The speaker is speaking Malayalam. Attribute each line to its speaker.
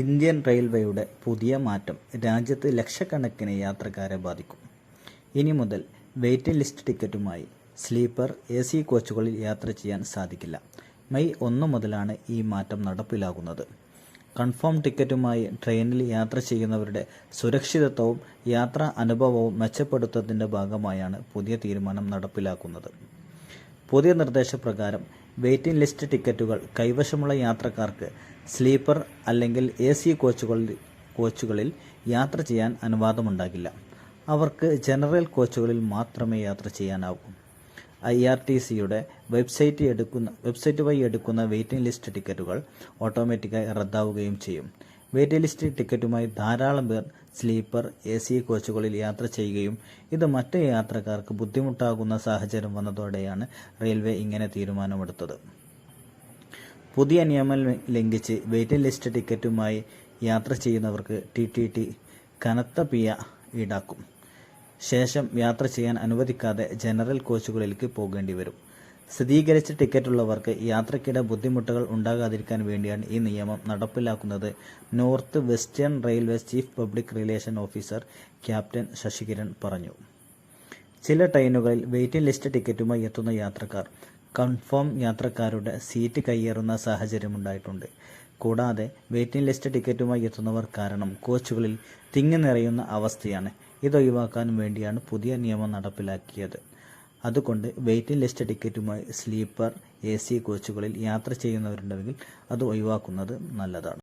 Speaker 1: ഇന്ത്യൻ റെയിൽവേയുടെ പുതിയ മാറ്റം രാജ്യത്ത് ലക്ഷക്കണക്കിന് യാത്രക്കാരെ ബാധിക്കും. ഇനി മുതൽ വെയിറ്റിംഗ് ലിസ്റ്റ് ടിക്കറ്റുമായി സ്ലീപ്പർ എ സി കോച്ചുകളിൽ യാത്ര ചെയ്യാൻ സാധിക്കില്ല. മെയ് ഒന്ന് മുതലാണ് ഈ മാറ്റം നടപ്പിലാകുന്നത്. കൺഫേം ടിക്കറ്റുമായി ട്രെയിനിൽ യാത്ര ചെയ്യുന്നവരുടെ സുരക്ഷിതത്വവും യാത്രാ അനുഭവവും മെച്ചപ്പെടുത്തുന്നതിന്റെ ഭാഗമായാണ് പുതിയ തീരുമാനം നടപ്പിലാക്കുന്നത്. പുതിയ നിർദ്ദേശപ്രകാരം വെയിറ്റിംഗ് ലിസ്റ്റ് ടിക്കറ്റുകൾ കൈവശമുള്ള യാത്രക്കാർക്ക് സ്ലീപ്പർ അല്ലെങ്കിൽ എ സി കോച്ചുകളിൽ കോച്ചുകളിൽ യാത്ര ചെയ്യാൻ അനുവാദമുണ്ടാകില്ല. അവർക്ക് ജനറൽ കോച്ചുകളിൽ മാത്രമേ യാത്ര ചെയ്യാനാവൂ. ഐ ആർ ടി സിയുടെ വെബ്സൈറ്റ് എടുക്കുന്ന വെബ്സൈറ്റ് വഴി എടുക്കുന്ന വെയിറ്റിംഗ് ലിസ്റ്റ് ടിക്കറ്റുകൾ ഓട്ടോമാറ്റിക്കായി റദ്ദാവുകയും ചെയ്യും. വെയിറ്റിംഗ് ലിസ്റ്റ് ടിക്കറ്റുമായി ധാരാളം പേർ സ്ലീപ്പർ എ സി കോച്ചുകളിൽ യാത്ര ചെയ്യുകയും ഇത് മറ്റ് യാത്രക്കാർക്ക് ബുദ്ധിമുട്ടാകുന്ന സാഹചര്യം വന്നതോടെയാണ് റെയിൽവേ ഇങ്ങനെ തീരുമാനമെടുത്തത്. പുതിയ നിയമം ലംഘിച്ച് വെയിറ്റിംഗ് ലിസ്റ്റ് ടിക്കറ്റുമായി യാത്ര ചെയ്യുന്നവർക്ക് ടി ടി ടി കനത്ത പിയ ഈടാക്കും. ശേഷം യാത്ര ചെയ്യാൻ അനുവദിക്കാതെ ജനറൽ കോച്ചുകളിലേക്ക് പോകേണ്ടി വരും. സ്ഥിരീകരിച്ച ടിക്കറ്റുള്ളവർക്ക് യാത്രക്കിടെ ബുദ്ധിമുട്ടുകൾ ഉണ്ടാകാതിരിക്കാൻ വേണ്ടിയാണ് ഈ നിയമം നടപ്പിലാക്കുന്നത്. North western railway chief public relation officer captain Shashikiran പറഞ്ഞു. ചില ട്രെയിനുകളിൽ വെയിറ്റിംഗ് ലിസ്റ്റ് ടിക്കറ്റുമായി എത്തുന്ന യാത്രക്കാർ കൺഫേം യാത്രക്കാരുടെ സീറ്റ് കയ്യേറുന്ന സാഹചര്യമുണ്ടായിട്ടുണ്ട് കൂടാതെ വെയിറ്റിംഗ് ലിസ്റ്റ് ടിക്കറ്റുമായി എത്തുന്നവർ കാരണം കോച്ചുകളിൽ തിങ്ങി നിറയുന്ന അവസ്ഥയാണ് ഇതൊഴിവാക്കാൻ വേണ്ടിയാണ് പുതിയ നിയമം നടപ്പിലാക്കിയത്. അതുകൊണ്ട് വെയിറ്റിംഗ് ലിസ്റ്റ് ടിക്കറ്റുമായി സ്ലീപ്പർ എ സി കോച്ചുകളിൽ യാത്ര ചെയ്യുന്നവരുണ്ടെങ്കിൽ അത് ഒഴിവാക്കുന്നത് നല്ലതാണ്.